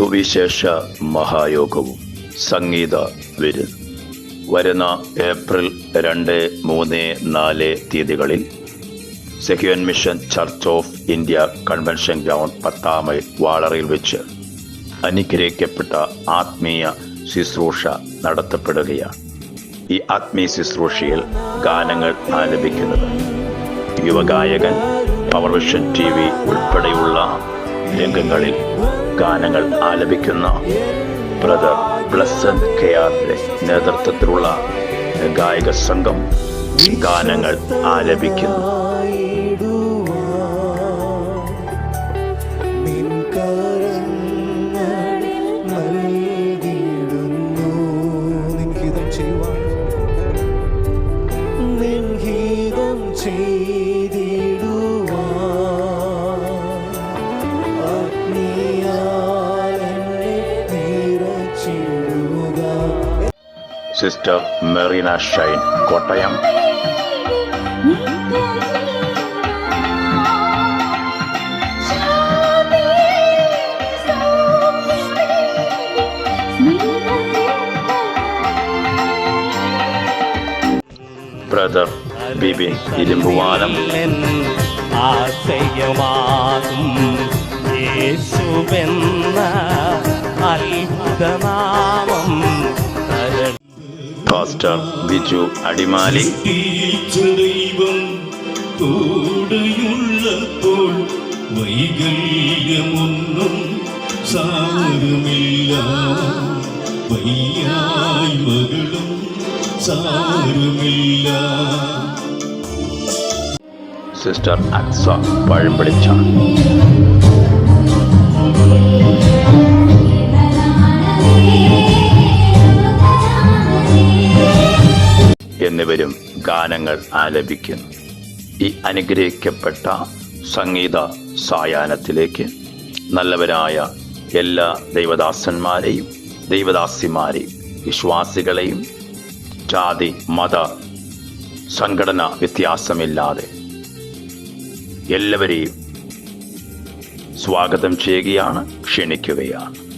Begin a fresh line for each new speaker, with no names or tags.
സുവിശേഷ മഹായോഗവും സംഗീത വിരുന്ന് വരുന്ന ഏപ്രിൽ രണ്ട് മൂന്ന് നാല് തീയതികളിൽ Sehion mission church of India convention ground പത്താം വാളറിയിൽ വെച്ച് അനുഗ്രഹിക്കപ്പെട്ട ആത്മീയ ശുശ്രൂഷ നടത്തപ്പെടുകയാണ്. ഈ ആത്മീയ ശുശ്രൂഷയിൽ ഗാനങ്ങൾ ആലപിക്കുന്നത് യുവഗായകൻ പവർ വിഷൻ ടി വി ഉൾപ്പെടെയുള്ള രംഗങ്ങളിൽ ഗാനങ്ങൾ ആലപിക്കുന്ന ബ്രദർ ബ്ലസ്സൻ കെ ആറിന്റെ നേതൃത്വത്തിലുള്ള ഗായക സംഘം ഗാനങ്ങൾ ആലപിക്കുന്നു. സിസ്റ്റർ മെറീന ഷൈൻ കോട്ടയം. ബ്രദർ ബിബിൻ ഇരുമ്പുവാനം
ആശയമാകും യേശുവെന്ന അത്ഭുതമാ
പാസ്റ്റർ ബിജു അടിമാലി.
സ്നേഹിച്ച ദൈവം കൂടെയുള്ളപ്പോൾ വൈകല്യമൊന്നും സാരമില്ല. വയ്യായ്മകളും സാരമില്ല.
സിസ്റ്റർ അക്സ പഴമ്പളിച്ച എന്നിവരും ഗാനങ്ങൾ ആലപിക്കുന്നു. ഈ അനുഗ്രഹിക്കപ്പെട്ട സംഗീത സായാഹ്നത്തിലേക്ക് നല്ലവരായ എല്ലാ ദൈവദാസന്മാരെയും ദൈവദാസിമാരെയും വിശ്വാസികളെയും ജാതി മത സംഘടന വ്യത്യാസമില്ലാതെ എല്ലാവരെയും സ്വാഗതം ചെയ്യുകയാണ് ക്ഷണിക്കുകയാണ്.